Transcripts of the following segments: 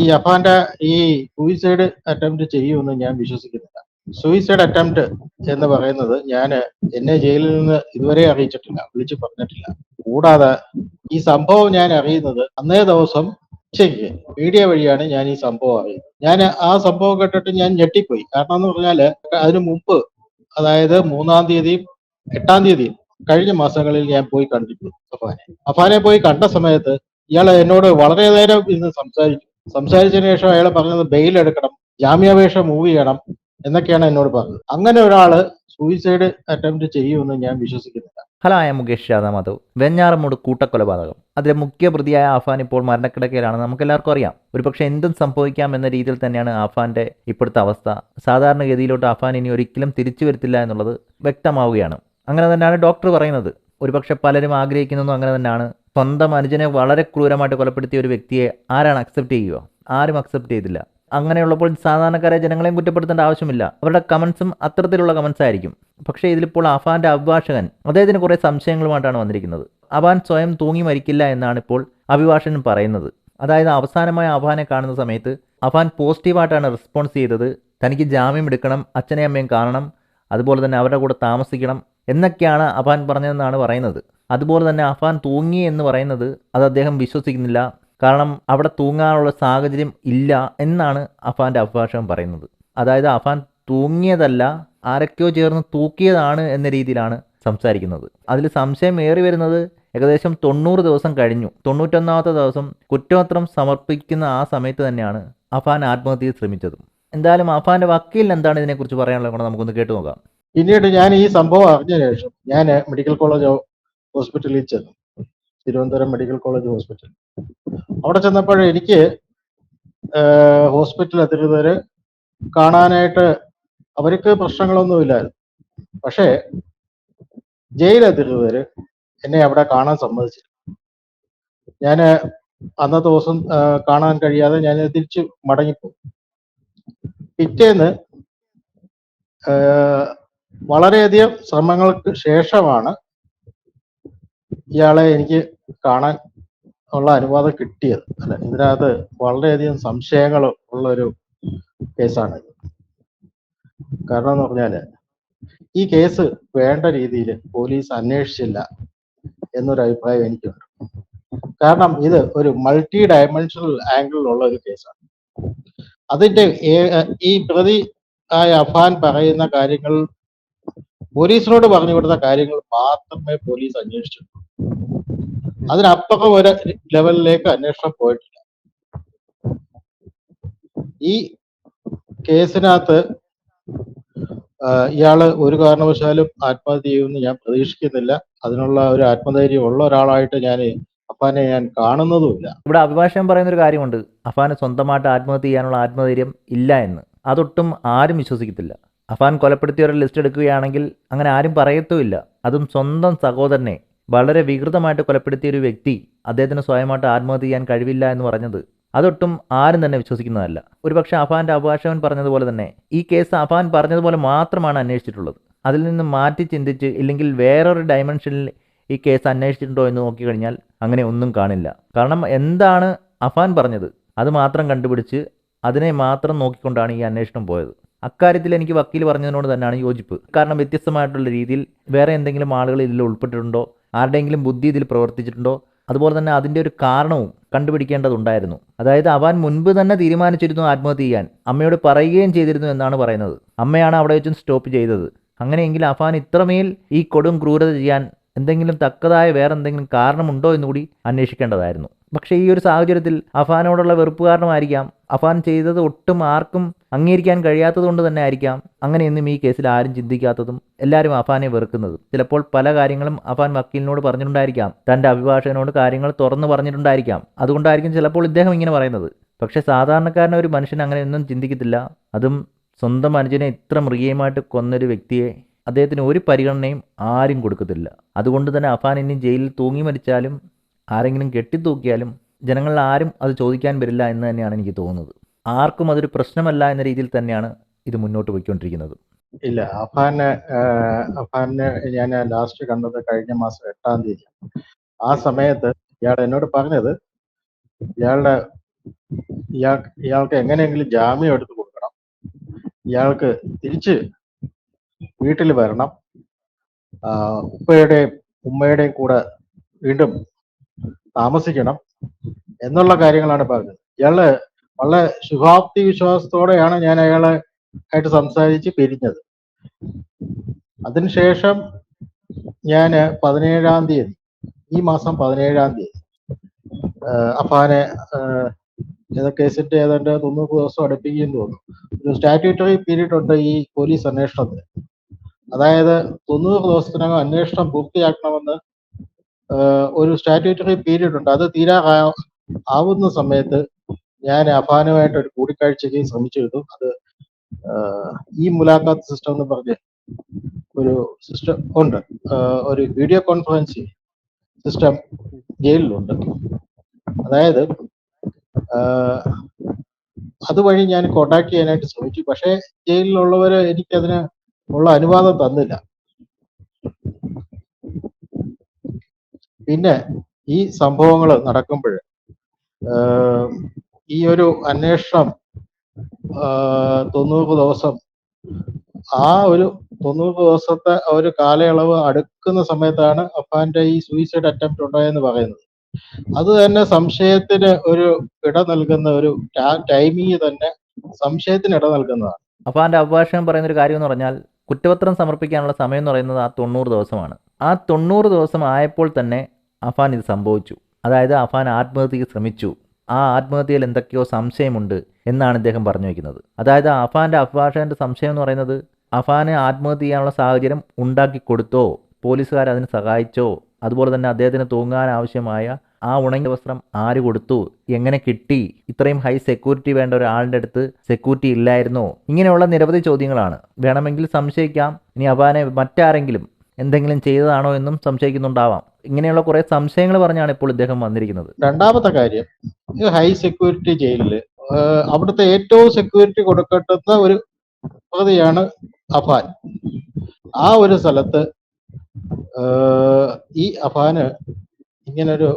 ഈ അഫാന്റെ ഈ suicide attempt ചെയ്യുമെന്ന് ഞാൻ വിശ്വസിക്കുന്നില്ല. സൂയിസൈഡ് അറ്റംപ്റ്റ് എന്ന് പറയുന്നത് ഞാൻ എന്നെ ജയിലിൽ നിന്ന് ഇതുവരെ അറിയിച്ചിട്ടില്ല വിളിച്ചു പറഞ്ഞിട്ടില്ല. കൂടാതെ ഈ സംഭവം ഞാൻ അറിയുന്നത് അന്നേ ദിവസം ഉച്ചയ്ക്ക് മീഡിയ വഴിയാണ് ഞാൻ ഈ സംഭവം അറിയുന്നത്. ഞാൻ ആ സംഭവം കേട്ടിട്ട് ഞാൻ ഞെട്ടിപ്പോയി. കാരണം എന്ന് പറഞ്ഞാൽ അതിനു മുമ്പ് അതായത് മൂന്നാം തീയതിയും എട്ടാം തീയതിയും കഴിഞ്ഞ മാസങ്ങളിൽ ഞാൻ പോയി കണ്ടിട്ടുണ്ട് അഫാനെ. അഫാനെ പോയി കണ്ട സമയത്ത് ഇയാൾ എന്നോട് വളരെ നേരം ഇന്ന് സംസാരിച്ചു. സംസാരിച്ചതിന് ശേഷം അയാൾ പറഞ്ഞത് ബെയിൽ എടുക്കണം ജാമ്യാപേക്ഷ മൂവ് ചെയ്യണം എന്നൊക്കെയാണ് എന്നോട് പറഞ്ഞത്. അങ്ങനെ ഒരാൾ സൂയിസൈഡ് അറ്റംപ്റ്റ് ചെയ്യുമെന്ന് ഞാൻ വിശ്വസിക്കുന്നില്ല. ഹലോ ആയ മുകേഷ് യാദവ് മാധവ് വെഞ്ഞാറമൂട് കൂട്ടക്കൊലപാതകം. അതിലെ മുഖ്യ പ്രതിയായ ആഫാൻ ഇപ്പോൾ മരണക്കിടക്കയിലാണെന്ന് നമുക്കെല്ലാവർക്കും അറിയാം. ഒരുപക്ഷെ എന്തും സംഭവിക്കാം എന്ന രീതിയിൽ തന്നെയാണ് ആഫാന്റെ ഇപ്പോഴത്തെ അവസ്ഥ. സാധാരണഗതിയിലോട്ട് ആഫാൻ ഇനി ഒരിക്കലും തിരിച്ചു വരത്തില്ല എന്നുള്ളത് വ്യക്തമാവുകയാണ്. അങ്ങനെ തന്നെയാണ് ഡോക്ടർ പറയുന്നത്. ഒരുപക്ഷെ പലരും ആഗ്രഹിക്കുന്നതും അങ്ങനെ തന്നെയാണ്. സ്വന്തം അനുജനെ വളരെ ക്രൂരമായിട്ട് കൊലപ്പെടുത്തിയ ഒരു വ്യക്തിയെ ആരാണ് അക്സെപ്റ്റ് ചെയ്യുക? ആരും അക്സെപ്റ്റ് ചെയ്തില്ല. അങ്ങനെയുള്ളപ്പോൾ സാധാരണക്കാരെ ജനങ്ങളെയും കുറ്റപ്പെടുത്തേണ്ട ആവശ്യമില്ല. അവരുടെ കമൻസും അത്തരത്തിലുള്ള കമൻസ് ആയിരിക്കും. പക്ഷേ ഇതിലിപ്പോൾ അഫാന്റെ അഭിഭാഷകൻ അദ്ദേഹത്തിന് കുറേ സംശയങ്ങളുമായിട്ടാണ് വന്നിരിക്കുന്നത്. അഫാൻ സ്വയം തൂങ്ങി മരിക്കില്ല എന്നാണ് ഇപ്പോൾ അഭിഭാഷകൻ പറയുന്നത്. അതായത് അവസാനമായ അഫാനെ കാണുന്ന സമയത്ത് അഫാൻ പോസിറ്റീവായിട്ടാണ് റെസ്പോൺസ് ചെയ്തത്. തനിക്ക് ജാമ്യം എടുക്കണം അച്ഛനെയും അമ്മയും കാണണം അതുപോലെ തന്നെ അവരുടെ കൂടെ താമസിക്കണം എന്നൊക്കെയാണ് അഫാൻ പറഞ്ഞതെന്നാണ് പറയുന്നത്. അതുപോലെ തന്നെ അഫാൻ തൂങ്ങി എന്ന് പറയുന്നത് അത് അദ്ദേഹം വിശ്വസിക്കുന്നില്ല. കാരണം അവിടെ തൂങ്ങാനുള്ള സാഹചര്യം ഇല്ല എന്നാണ് അഫാന്റെ അഭിഭാഷകൻ പറയുന്നത്. അതായത് അഫാൻ തൂങ്ങിയതല്ല ആരൊക്കെയോ ചേർന്ന് തൂക്കിയതാണ് എന്ന രീതിയിലാണ് സംസാരിക്കുന്നത്. അതിൽ സംശയം ഏറി വരുന്നത് ഏകദേശം തൊണ്ണൂറ് ദിവസം കഴിഞ്ഞു. തൊണ്ണൂറ്റൊന്നാമത്തെ ദിവസം കുറ്റപത്രം സമർപ്പിക്കുന്ന ആ സമയത്ത് തന്നെയാണ് അഫാൻ ആത്മഹത്യ ശ്രമിച്ചതും. എന്തായാലും അഫാന്റെ വക്കീൽ എന്താണ് ഇതിനെക്കുറിച്ച് പറയാനുള്ളത് നമുക്കൊന്ന് കേട്ടു നോക്കാം. പിന്നീട് ഞാൻ ഈ സംഭവം അറിഞ്ഞ ശേഷം ഞാൻ മെഡിക്കൽ കോളേജ് ഹോസ്പിറ്റലിൽ ചെന്നു. Thiruvananthapuram medical college hospital. അവിടെ ചെന്നപ്പോൾ എനിക്ക് ഹോസ്പിറ്റൽ അധികൃതർ കാണാനായിട്ട് അവർക്ക് പ്രശ്നങ്ങളൊന്നുമില്ലായിരുന്നു പക്ഷേ ജയിൽ അധികൃതർ എന്നെ അവിടെ കാണാൻ സമ്മതിച്ചില്ല. ഞാൻ അന്നത്തെ ദിവസം കാണാൻ കഴിയാതെ ഞാൻ തിരിച്ച് മടങ്ങിപ്പോയി. പിറ്റേന്ന് വളരെയധികം ശ്രമങ്ങൾക്ക് ശേഷമാണ് ഇയാളെ എനിക്ക് കാണാൻ ഉള്ള അനുവാദം കിട്ടിയത്. അല്ല ഇതിനകത്ത് വളരെയധികം സംശയങ്ങൾ ഉള്ള ഒരു കേസാണ് കാരണം എന്ന് പറഞ്ഞാൽ ഈ കേസ് വേണ്ട രീതിയിൽ പോലീസ് അന്വേഷിച്ചില്ല എന്നൊരു അഭിപ്രായം എനിക്കുണ്ട്. കാരണം ഇത് ഒരു മൾട്ടി ഡയമെൻഷണൽ ആംഗിളിലുള്ള ഒരു കേസാണ്. അതിന്റെ ഈ പ്രതി ആയ അഫാൻ പറയുന്ന കാര്യങ്ങൾ പോലീസിനോട് പറഞ്ഞു കൊടുത്ത കാര്യങ്ങൾ മാത്രമേ പോലീസ് അന്വേഷിച്ചുള്ളൂ അതിനപ്പുറം ഒരു ലെവലിലേക്ക് അന്വേഷണം പോയിട്ടില്ല. ഈ കേസിനകത്ത് ഇയാൾ ഒരു കാരണവശാലും ആത്മഹത്യ ചെയ്യുമെന്ന് ഞാൻ പ്രതീക്ഷിക്കുന്നില്ല. അതിനുള്ള ഒരു ആത്മധൈര്യം ഉള്ള ഒരാളായിട്ട് ഞാൻ അഫാനെ ഞാൻ കാണുന്നതുമില്ല. ഇവിടെ അഭിഭാഷകൻ പറയുന്ന ഒരു കാര്യമുണ്ട്. അഫാന് സ്വന്തമായിട്ട് ആത്മഹത്യ ചെയ്യാനുള്ള ആത്മധൈര്യം ഇല്ല എന്ന്. അതൊട്ടും ആരും വിശ്വസിക്കത്തില്ല. അഫാൻ കൊലപ്പെടുത്തിയവരുടെ ലിസ്റ്റ് എടുക്കുകയാണെങ്കിൽ അങ്ങനെ ആരും പറയത്തുമില്ല. അതും സ്വന്തം സഹോദരനെ വളരെ വികൃതമായിട്ട് കൊലപ്പെടുത്തിയ ഒരു വ്യക്തി അദ്ദേഹത്തിന് സ്വയമായിട്ട് ആത്മഹത്യ ചെയ്യാൻ കഴിവില്ല എന്ന് പറഞ്ഞത്. അതൊട്ടും ആരും തന്നെ വിശ്വസിക്കുന്നതല്ല. ഒരുപക്ഷെ അഫാന്റെ അഭിഭാഷകൻ പറഞ്ഞതുപോലെ തന്നെ ഈ കേസ് അഫാൻ പറഞ്ഞതുപോലെ മാത്രമാണ് അന്വേഷിച്ചിട്ടുള്ളത്. അതിൽ നിന്ന് മാറ്റി ചിന്തിച്ച് ഇല്ലെങ്കിൽ വേറൊരു ഡയമെൻഷനിൽ ഈ കേസ് അന്വേഷിച്ചിട്ടുണ്ടോ എന്ന് നോക്കിക്കഴിഞ്ഞാൽ അങ്ങനെ ഒന്നും കാണില്ല. കാരണം എന്താണ് അഫാൻ പറഞ്ഞത്? അത് മാത്രം കണ്ടുപിടിച്ച് അതിനെ മാത്രം നോക്കിക്കൊണ്ടാണ് ഈ അന്വേഷണം പോയത്. അക്കാര്യത്തിൽ എനിക്ക് വക്കീൽ പറഞ്ഞതിനോട് തന്നെയാണ് യോജിപ്പ്. കാരണം വ്യത്യസ്തമായിട്ടുള്ള രീതിയിൽ വേറെ എന്തെങ്കിലും ആളുകൾ ഇതിൽ ഉൾപ്പെട്ടിട്ടുണ്ടോ? ആരുടെയെങ്കിലും ബുദ്ധി ഇതിൽ പ്രവർത്തിച്ചിട്ടുണ്ടോ? അതുപോലെ തന്നെ അതിന്റെ ഒരു കാരണവും കണ്ടുപിടിക്കേണ്ടതുണ്ടായിരുന്നു. അതായത് അവൻ മുൻപ് തന്നെ തീരുമാനിച്ചിരുന്നു ആത്മഹത്യ ചെയ്യാൻ. അമ്മയോട് പറയുകയും ചെയ്തിരുന്നു എന്നാണ് പറയുന്നത്. അമ്മയാണ് അവിടെ വെച്ചും സ്റ്റോപ്പ് ചെയ്തത്. അങ്ങനെയെങ്കിൽ അഫാൻ ഇത്രമേൽ ഈ കൊടും ക്രൂരത ചെയ്യാൻ എന്തെങ്കിലും തക്കതായ വേറെ എന്തെങ്കിലും കാരണമുണ്ടോ എന്നുകൂടി അന്വേഷിക്കേണ്ടതായിരുന്നു. പക്ഷേ ഈ ഒരു സാഹചര്യത്തിൽ അഫാനോടുള്ള വെറുപ്പ് കാരണമായിരിക്കാം. അഫാൻ ചെയ്തത് ഒട്ടും ആർക്കും അംഗീകരിക്കാൻ കഴിയാത്തത് കൊണ്ട് തന്നെ ആയിരിക്കാം അങ്ങനെയൊന്നും ഈ കേസിൽ ആരും ചിന്തിക്കാത്തതും എല്ലാവരും അഫാനെ വെറുക്കുന്നതും. ചിലപ്പോൾ പല കാര്യങ്ങളും അഫാൻ വക്കീലിനോട് പറഞ്ഞിട്ടുണ്ടായിരിക്കാം. തന്റെ അഭിഭാഷകനോട് കാര്യങ്ങൾ തുറന്നു പറഞ്ഞിട്ടുണ്ടായിരിക്കാം. അതുകൊണ്ടായിരിക്കും ചിലപ്പോൾ ഇദ്ദേഹം ഇങ്ങനെ പറയുന്നത്. പക്ഷേ സാധാരണക്കാരനെ ഒരു മനുഷ്യൻ അങ്ങനെയൊന്നും ചിന്തിക്കത്തില്ല. അതും സ്വന്തം അനുജനെ ഇത്ര മൃഗീയമായിട്ട് കൊന്നൊരു വ്യക്തിയെ അദ്ദേഹത്തിന് ഒരു പരിഗണനയും ആരും കൊടുക്കത്തില്ല. അതുകൊണ്ട് തന്നെ അഫാൻ ഇനി ജയിലിൽ തൂങ്ങി മരിച്ചാലും ആരെങ്കിലും കെട്ടിത്തൂക്കിയാലും ജനങ്ങളിൽ ആരും അത് ചോദിക്കാൻ വരില്ല എന്ന് തന്നെയാണ് എനിക്ക് തോന്നുന്നത്. ആർക്കും അതൊരു പ്രശ്നമല്ല എന്ന രീതിയിൽ തന്നെയാണ് ഇത് മുന്നോട്ട് പോയിക്കൊണ്ടിരിക്കുന്നത്. ഇല്ല അഫാന് അഫാന് ഞാൻ ലാസ്റ്റ് കണ്ടത് കഴിഞ്ഞ മാസം എട്ടാം തീയതി. ആ സമയത്ത് ഇയാൾ എന്നോട് പറഞ്ഞത് ഇയാളുടെ ഇയാൾ ഇയാൾക്ക് എങ്ങനെയെങ്കിലും ജാമ്യം എടുത്തു കൊടുക്കണം. ഇയാൾക്ക് തിരിച്ച് വീട്ടിൽ വരണം. ഉപ്പയുടെയും ഉമ്മയുടെയും കൂടെ വീണ്ടും താമസിക്കണം എന്നുള്ള കാര്യങ്ങളാണ് പറഞ്ഞത്. ഇയാൾ വളരെ ശുഭാപ്തി വിശ്വാസത്തോടെയാണ് ഞാൻ അയാളെ ആയിട്ട് സംസാരിച്ച് പിരിഞ്ഞത്. അതിനുശേഷം ഞാൻ പതിനേഴാം തീയതി ഈ മാസം പതിനേഴാം തീയതി അഫാനെ ഏതോ കേസിന്റെ ഏതാണ്ട് തൊണ്ണൂറ് ദിവസം അടുപ്പിക്കുകയും തോന്നുന്നു. ഒരു സ്റ്റാറ്റ്യൂട്ടറി പീരീഡ് ഉണ്ട് ഈ പോലീസ് അന്വേഷണത്തിന്. അതായത് തൊണ്ണൂറ് ദിവസത്തിനകം അന്വേഷണം പൂർത്തിയാക്കണമെന്ന് ഒരു സ്റ്റാറ്റ്യൂട്ടറി പീരീഡ് ഉണ്ട്. അത് തീരാ ആവുന്ന സമയത്ത് ഞാൻ അഫാനുമായിട്ട് ഒരു കൂടിക്കാഴ്ചയ്ക്ക് ശ്രമിച്ചു ശ്രമിച്ചിരുന്നു അത് ഈ മുലാഖാത്ത് സിസ്റ്റം എന്ന് പറഞ്ഞ് ഒരു സിസ്റ്റം ഉണ്ട്. ഒരു വീഡിയോ കോൺഫറൻസ് സിസ്റ്റം ജയിലിലുണ്ട്. അതായത് അതുവഴി ഞാൻ കോണ്ടാക്ട് ചെയ്യാനായിട്ട് ശ്രമിച്ചു. പക്ഷേ ജയിലിലുള്ളവർ എനിക്കതിന് ഉള്ള അനുവാദം തന്നില്ല. പിന്നെ ഈ സംഭവങ്ങൾ നടക്കുമ്പോൾ ഈ ഒരു അന്വേഷണം തൊണ്ണൂറ് ദിവസം ആ ഒരു തൊണ്ണൂറ് ദിവസത്തെ ഒരു കാലയളവ് അടുക്കുന്ന സമയത്താണ് അഫാന്റെ ഈ സൂയിസൈഡ് അറ്റംപ്റ്റ് ഉണ്ടായെന്ന് പറയുന്നത്. അത് തന്നെ സംശയത്തിന് ഒരു ഇട നൽകുന്ന ഒരു ടൈമിങ് തന്നെ സംശയത്തിന് ഇട നൽകുന്നതാണ്. അഫാന്റെ അഭിഭാഷകൻ പറയുന്ന ഒരു കാര്യം എന്ന് പറഞ്ഞാൽ കുറ്റപത്രം സമർപ്പിക്കാനുള്ള സമയം എന്ന് പറയുന്നത് ആ തൊണ്ണൂറ് ദിവസമാണ്. ആ തൊണ്ണൂറ് ദിവസം ആയപ്പോൾ തന്നെ അഫാൻ ഇത് സംഭവിച്ചു. അതായത് അഫാൻ ആത്മഹത്യക്ക് ശ്രമിച്ചു. ആ ആത്മഹത്യയിൽ എന്തൊക്കെയോ സംശയമുണ്ട് എന്നാണ് ഇദ്ദേഹം പറഞ്ഞു വയ്ക്കുന്നത്. അതായത് അഫാന്റെ അഭിഭാഷകന്റെ സംശയം എന്ന് പറയുന്നത് അഫാന് ആത്മഹത്യ ചെയ്യാനുള്ള സാഹചര്യം ഉണ്ടാക്കി കൊടുത്തോ പോലീസുകാർ അതിന് സഹായിച്ചോ അതുപോലെ തന്നെ അദ്ദേഹത്തിന് തൂങ്ങാൻ ആവശ്യമായ ആ ഉണങ്ങിയ വസ്ത്രം ആര് കൊടുത്തു എങ്ങനെ കിട്ടി ഇത്രയും ഹൈ സെക്യൂരിറ്റി വേണ്ട ഒരാളുടെ അടുത്ത് സെക്യൂരിറ്റി ഇല്ലായിരുന്നോ ഇങ്ങനെയുള്ള നിരവധി ചോദ്യങ്ങളാണ്. വേണമെങ്കിൽ സംശയിക്കാം. ഇനി അഫാനെ മറ്റാരെങ്കിലും എന്തെങ്കിലും ചെയ്തതാണോ എന്നും സംശയിക്കുന്നുണ്ടാവാം. ഇങ്ങനെയുള്ള കുറെ സംശയങ്ങൾ പറഞ്ഞാണ് ഇപ്പോൾ ഇദ്ദേഹം വന്നിരിക്കുന്നത്. രണ്ടാമത്തെ കാര്യം ഹൈ സെക്യൂരിറ്റി ജയിലിൽ അവിടുത്തെ ഏറ്റവും സെക്യൂരിറ്റി കൊടുക്കേണ്ടുന്ന ഒരു പ്രതിയാണ് അഫാൻ. ആ ഒരു സ്ഥലത്ത് ഈ അഫാന് ഇങ്ങനൊരു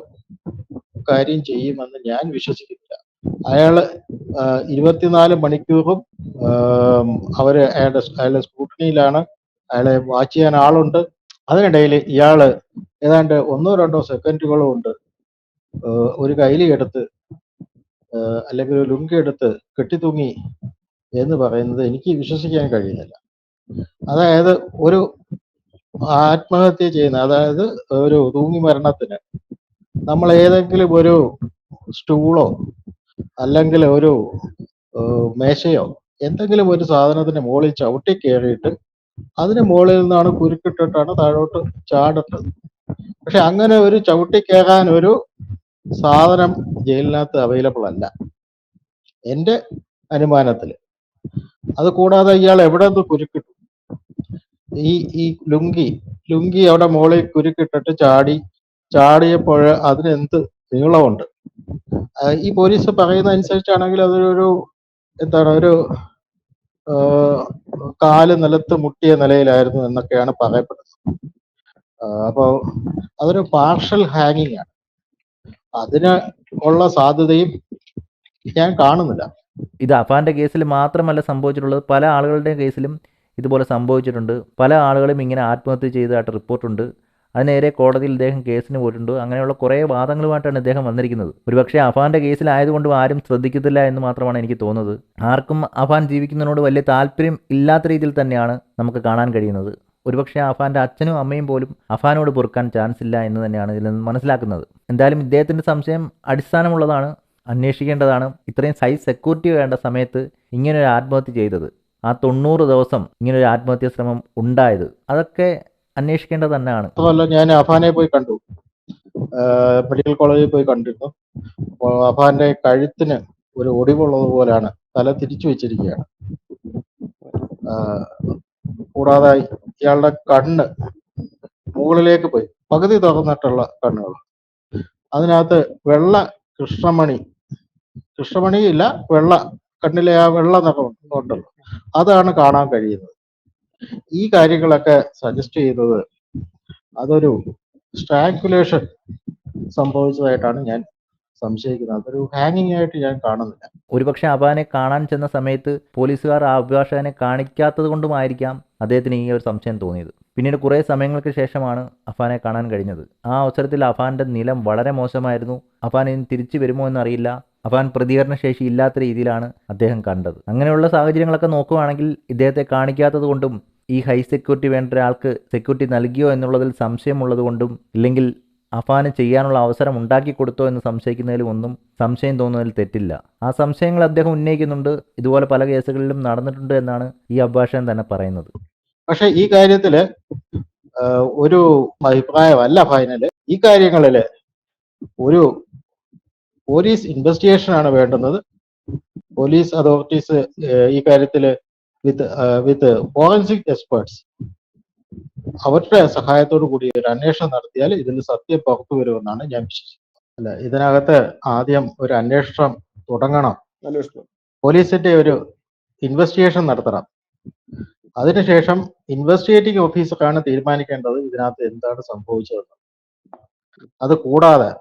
കാര്യം ചെയ്യുമെന്ന് ഞാൻ വിശ്വസിക്കുന്നില്ല. അയാൾ ഇരുപത്തിനാല് മണിക്കൂറും അവർ അയാളുടെ അയാളുടെ സ്കൂട്ടണിയിലാണ് അയാളെ വാച്ച് ചെയ്യാൻ ആളുണ്ട്. അതിനിടയിൽ ഇയാൾ ഏതാണ്ട് ഒന്നോ രണ്ടോ സെക്കൻഡുകളും ഉണ്ട്. ഒരു കൈലി എടുത്ത് അല്ലെങ്കിൽ ഒരു ലുങ്കി എടുത്ത് കെട്ടിത്തൂങ്ങി എന്ന് പറയുന്നത് എനിക്ക് വിശ്വസിക്കാൻ കഴിയുന്നില്ല. അതായത് ഒരു ആത്മഹത്യ ചെയ്യുന്ന അതായത് ഒരു തൂങ്ങി മരണത്തിന് നമ്മൾ ഏതെങ്കിലും ഒരു സ്റ്റൂളോ അല്ലെങ്കിൽ ഒരു മേശയോ എന്തെങ്കിലും ഒരു സാധനത്തിന് മുകളിൽ ചവിട്ടി കയറിയിട്ട് അതിന് മുകളിൽ നിന്നാണ് കുരുക്കിട്ടിട്ടാണ് താഴോട്ട് ചാടുന്നത് പക്ഷെ അങ്ങനെ ഒരു ചവിട്ടി കയറാൻ ഒരു സാധനം ജയിലിനകത്ത് അവൈലബിൾ അല്ല. എന്റെ അനുമാനത്തിൽ അത് കൂടാതെ ഇയാൾ എവിടെ നിന്ന് കുരുക്കിട്ടു? ഈ ഈ ലുങ്കി ലുങ്കി അവിടെ മുകളിൽ കുരുക്കിട്ടിട്ട് ചാടി ചാടിയപ്പോൾ അതിന് എന്ത് നീളമുണ്ട്? ഈ പോലീസ് പറയുന്ന അനുസരിച്ചാണെങ്കിൽ അതൊരു എന്താണ് ഒരു കാൽ നിലത്ത് മുട്ടിയ നിലയിലായിരുന്നു എന്നൊക്കെയാണ് പറയപ്പെടുന്നത്. അപ്പോൾ അപ്പോ അതൊരു പാർഷൽ ഹാങ്ങിങ് ആണ്. അതിന് ഉള്ള സാധ്യതയും ഞാൻ കാണുന്നില്ല. ഇത് അഫാന്റെ കേസിൽ മാത്രമല്ല സംഭവിച്ചിട്ടുള്ളത്. പല ആളുകളുടെ കേസിലും ഇതുപോലെ സംഭവിച്ചിട്ടുണ്ട്. പല ആളുകളും ഇങ്ങനെ ആത്മഹത്യ ചെയ്തതായിട്ട് റിപ്പോർട്ടുണ്ട്. അതിനേരെ കോടതിയിൽ ഇദ്ദേഹം കേസിന് പോയിട്ടുണ്ട്. അങ്ങനെയുള്ള കുറേ വാദങ്ങളുമായിട്ടാണ് ഇദ്ദേഹം വന്നിരിക്കുന്നത്. ഒരുപക്ഷെ അഫാന്റെ കേസിലായതുകൊണ്ടും ആരും ശ്രദ്ധിക്കത്തില്ല എന്ന് മാത്രമാണ് എനിക്ക് തോന്നുന്നത്. ആർക്കും അഫാൻ ജീവിക്കുന്നതിനോട് വലിയ താല്പര്യം ഇല്ലാത്ത രീതിയിൽ തന്നെയാണ് നമുക്ക് കാണാൻ കഴിയുന്നത്. ഒരുപക്ഷെ അഫാന്റെ അച്ഛനും അമ്മയും പോലും അഫാനോട് പൊറുക്കാൻ ചാൻസ് ഇല്ല എന്ന് തന്നെയാണ് ഇതിൽ നിന്ന് മനസ്സിലാക്കുന്നത്. എന്തായാലും ഇദ്ദേഹത്തിന്റെ സംശയം അടിസ്ഥാനമുള്ളതാണ് അന്വേഷിക്കേണ്ടതാണ്. ഇത്രയും സൈസ് സെക്യൂരിറ്റി വേണ്ട സമയത്ത് ഇങ്ങനൊരു ആത്മഹത്യ ചെയ്തത്. ആ തൊണ്ണൂറ് ദിവസം ഇങ്ങനൊരു ആത്മഹത്യാ ശ്രമം ഉണ്ടായത്. അതൊക്കെ അന്വേഷിക്കേണ്ടത് തന്നെയാണ്. ഞാൻ അഫാനെ പോയി കണ്ടു. മെഡിക്കൽ കോളേജിൽ പോയി കണ്ടിരുന്നു. അപ്പോൾ അഫാന്റെ കഴുത്തിന് ഒരു ഒടിവുള്ളത് പോലെയാണ് തല തിരിച്ചു വെച്ചിരിക്കുകയാണ്. കൂടാതായി കൂടാതെ ഇയാളുടെ കണ്ണ് മുകളിലേക്ക് പോയി. പകുതി തുറന്നിട്ടുള്ള കണ്ണുകൾ. അതിനകത്ത് വെള്ള കൃഷ്ണമണി. കൃഷ്ണമണി ഇല്ല വെള്ള കണ്ണിലെ ആ വെള്ള നിറം അതാണ് കാണാൻ കഴിയുന്നത്. ഈ കാര്യങ്ങളൊക്കെ സജസ്റ്റ് ചെയ്തത് അതൊരു സ്ട്രാങ്കുലേഷൻ സംഭവിച്ചതായിട്ടാണ് ഞാൻ സംശയിക്കുന്നത്. അതൊരു ഹാങ്ങിങ് ആയിട്ട് ഞാൻ കാണുന്നില്ല. ഒരുപക്ഷെ അബാനെ കാണാൻ ചെന്ന സമയത്ത് പോലീസുകാർ ആ അഭിഭാഷകനെ കാണിക്കാത്തത് കൊണ്ടുമായിരിക്കാം. അദ്ദേഹത്തിന് ഈ ഒരു സംശയം തോന്നിയത്. പിന്നീട് കുറേ സമയങ്ങൾക്ക് ശേഷമാണ് അഫാനെ കാണാൻ കഴിഞ്ഞത്. ആ അവസരത്തിൽ അഫാന്റെ നിലം വളരെ മോശമായിരുന്നു. അഫാൻ ഇനി തിരിച്ചു വരുമോ എന്നറിയില്ല. അഫാൻ പ്രതികരണശേഷി ഇല്ലാത്ത രീതിയിലാണ് അദ്ദേഹം കണ്ടത്. അങ്ങനെയുള്ള സാഹചര്യങ്ങളൊക്കെ നോക്കുകയാണെങ്കിൽ ഇദ്ദേഹത്തെ കാണിക്കാത്തത് കൊണ്ടും ഈ ഹൈ സെക്യൂരിറ്റി വേണ്ട ഒരാൾക്ക് സെക്യൂരിറ്റി നൽകിയോ എന്നുള്ളതിൽ സംശയമുള്ളത് കൊണ്ടും ഇല്ലെങ്കിൽ അഫാന് ചെയ്യാനുള്ള അവസരം ഉണ്ടാക്കി കൊടുത്തോ എന്ന് സംശയിക്കുന്നതിലും ഒന്നും സംശയം തോന്നുന്നതിൽ തെറ്റില്ല. ആ സംശയങ്ങൾ അദ്ദേഹം ഉന്നയിക്കുന്നുണ്ട്. ഇതുപോലെ പല കേസുകളിലും നടന്നിട്ടുണ്ട് എന്നാണ് ഈ അഭിഭാഷകൻ തന്നെ പറയുന്നത്. പക്ഷെ ഈ കാര്യത്തിൽ ഒരു അഭിപ്രായമല്ല ഫൈനൽ. ഈ കാര്യങ്ങളിൽ ഒരു പോലീസ് ഇൻവെസ്റ്റിഗേഷൻ ആണ് വേണ്ടുന്നത്. പോലീസ് അതോറിറ്റീസ് ഈ കാര്യത്തിൽ വിത്ത് വിത്ത് ഫോറൻസിക് എക്സ്പേർട്സ് അവരുടെ സഹായത്തോടു കൂടി ഒരു അന്വേഷണം നടത്തിയാൽ ഇതിൽ സത്യം പുറത്തു വരുമെന്നാണ് ഞാൻ വിശ്വസിക്കുന്നത്. അല്ല ഇതിനകത്ത് ആദ്യം ഒരു അന്വേഷണം തുടങ്ങണം. പോലീസിന്റെ ഒരു ഇൻവെസ്റ്റിഗേഷൻ നടത്തണം. അതിനുശേഷം ഇൻവെസ്റ്റിഗേറ്റിംഗ് ഓഫീസറാണ് തീരുമാനിക്കേണ്ടത് ഇതിനകത്ത് എന്താണ് സംഭവിച്ചതെന്ന്. അത് കൂടാതെ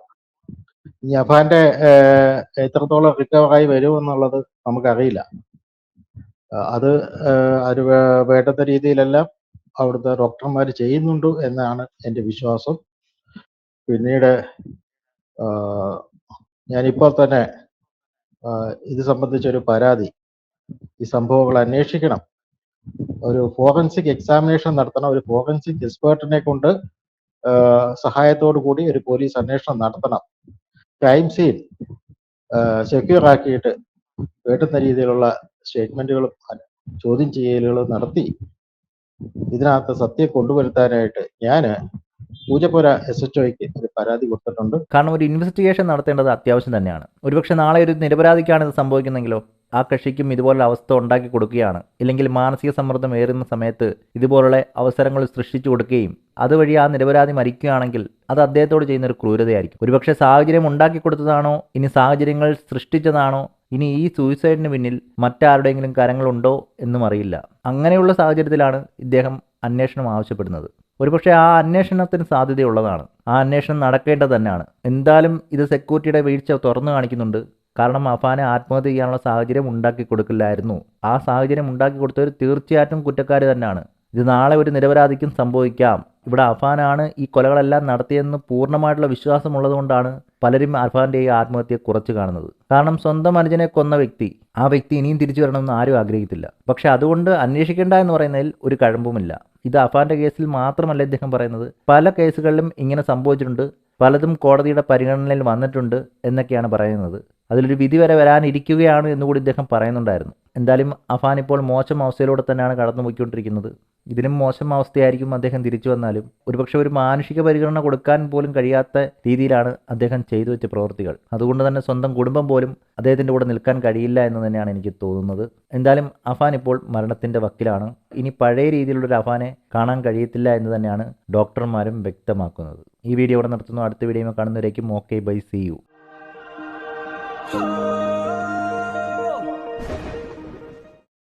ഏഹ്, എത്രത്തോളം റിക്കവറായി വരുമെന്നുള്ളത് നമുക്കറിയില്ല. അത് അത് വേണ്ടത്തെ രീതിയിലെല്ലാം അവിടുത്തെ ഡോക്ടർമാർ ചെയ്യുന്നുണ്ട് എന്നാണ് എന്റെ വിശ്വാസം. പിന്നീട് ഞാനിപ്പോൾ തന്നെ ഇത് സംബന്ധിച്ചൊരു പരാതി. ഈ സംഭവങ്ങൾ അന്വേഷിക്കണം. ഒരു ഫോറൻസിക് എക്സാമിനേഷൻ നടത്തണം. ഒരു ഫോറൻസിക് എക്സ്പേർട്ടിനെ കൊണ്ട് സഹായത്തോടു കൂടി ഒരു പോലീസ് അന്വേഷണം നടത്തണം. ക്രൈം സീൻ സെക്യൂർ ആക്കിയിട്ട് വേണ്ടുന്ന രീതിയിലുള്ള സ്റ്റേറ്റ്മെന്റുകളും ചോദ്യം ചെയ്യലുകളും നടത്തി. ഇതിനകത്ത് സത്യം കൊണ്ടുവരുത്താനായിട്ട് ഞാൻ പൂജപ്പുര എസ് എച്ച് ഒക്ക് ഒരു പരാതി കൊടുത്തിട്ടുണ്ട്. കാരണം ഒരു ഇൻവെസ്റ്റിഗേഷൻ നടത്തേണ്ടത് അത്യാവശ്യം തന്നെയാണ്. ഒരുപക്ഷെ നാളെ ഒരു നിരപരാധിക്കാണ് ഇത് സംഭവിക്കുന്നെങ്കിലോ ആ കക്ഷിക്കും ഇതുപോലുള്ള അവസ്ഥ ഉണ്ടാക്കി കൊടുക്കുകയാണ്. ഇല്ലെങ്കിൽ മാനസിക സമ്മർദ്ദം ഏറുന്ന സമയത്ത് ഇതുപോലുള്ള അവസരങ്ങൾ സൃഷ്ടിച്ചു കൊടുക്കുകയും അതുവഴി ആ നിരപരാധി മരിക്കുകയാണെങ്കിൽ അത് അദ്ദേഹത്തോട് ചെയ്യുന്ന ഒരു ക്രൂരതയായിരിക്കും. ഒരുപക്ഷെ സാഹചര്യം ഉണ്ടാക്കി കൊടുത്തതാണോ? ഇനി സാഹചര്യങ്ങൾ സൃഷ്ടിച്ചതാണോ? ഇനി ഈ സൂയിസൈഡിന് പിന്നിൽ മറ്റാരുടെയെങ്കിലും കരങ്ങളുണ്ടോ എന്നും അറിയില്ല. അങ്ങനെയുള്ള സാഹചര്യത്തിലാണ് ഇദ്ദേഹം അന്വേഷണം ആവശ്യപ്പെടുന്നത്. ഒരുപക്ഷെ ആ അന്വേഷണത്തിന് സാധ്യതയുള്ളതാണ്. ആ അന്വേഷണം നടക്കേണ്ടത് തന്നെയാണ്. എന്തായാലും ഇത് സെക്യൂരിറ്റിയുടെ വീഴ്ച തുറന്നു കാണിക്കുന്നുണ്ട്. കാരണം അഫാനെ ആത്മഹത്യ ചെയ്യാനുള്ള സാഹചര്യം ഉണ്ടാക്കി കൊടുക്കില്ലായിരുന്നു. ആ സാഹചര്യം ഉണ്ടാക്കി കൊടുത്തവർ തീർച്ചയായിട്ടും കുറ്റക്കാർ തന്നെയാണ്. ഇത് നാളെ ഒരു നിരപരാധിക്കും സംഭവിക്കാം. ഇവിടെ അഫാനാണ് ഈ കൊലകളെല്ലാം നടത്തിയെന്ന് പൂർണമായിട്ടുള്ള വിശ്വാസമുള്ളതുകൊണ്ടാണ് പലരും അഫാന്റെ ഈ ആത്മഹത്യയെ കുറച്ച് കാണുന്നത്. കാരണം സ്വന്തം അനുജനെ കൊന്ന വ്യക്തി ആ വ്യക്തി ഇനിയും തിരിച്ചു വരണമെന്ന് ആരും ആഗ്രഹിക്കത്തില്ല പക്ഷെ അതുകൊണ്ട് അന്വേഷിക്കേണ്ട എന്ന് പറയുന്നതിൽ ഒരു കഴമ്പുമില്ല. ഇത് അഫാന്റെ കേസിൽ മാത്രമല്ല ഇദ്ദേഹം പറയുന്നത്. പല കേസുകളിലും ഇങ്ങനെ സംഭവിച്ചിട്ടുണ്ട്. പലതും കോടതിയുടെ പരിഗണനയിൽ വന്നിട്ടുണ്ട് എന്നൊക്കെയാണ് പറയുന്നത്. അതിലൊരു വിധി വരെ വരാനിരിക്കുകയാണ് എന്നുകൂടി ഇദ്ദേഹം പറയുന്നുണ്ടായിരുന്നു. എന്തായാലും അഫാൻ ഇപ്പോൾ മോശം അവസ്ഥയിലൂടെ തന്നെയാണ് കടന്നു പോയിക്കൊണ്ടിരിക്കുന്നത് ഇതിലും മോശം അവസ്ഥയായിരിക്കും അദ്ദേഹം തിരിച്ചു വന്നാലും. ഒരുപക്ഷെ ഒരു മാനുഷിക പരിഗണന കൊടുക്കാൻ പോലും കഴിയാത്ത രീതിയിലാണ് അദ്ദേഹം ചെയ്തു വെച്ച പ്രവൃത്തികൾ. അതുകൊണ്ട് തന്നെ സ്വന്തം കുടുംബം പോലും അദ്ദേഹത്തിന്റെ കൂടെ നിൽക്കാൻ കഴിയില്ല എന്ന് തന്നെയാണ് എനിക്ക് തോന്നുന്നത്. എന്തായാലും അഫാൻ ഇപ്പോൾ മരണത്തിന്റെ വക്കിലാണ്. ഇനി പഴയ രീതിയിലുള്ള ഒരു അഫാനെ കാണാൻ കഴിയത്തില്ല എന്ന് തന്നെയാണ് ഡോക്ടർമാരും വ്യക്തമാക്കുന്നത്. ഈ വീഡിയോ ഇവിടെ നിർത്തുന്നു. അടുത്ത വീഡിയോ കാണുന്നവരേക്കും okay. Bye. See. You. Oh.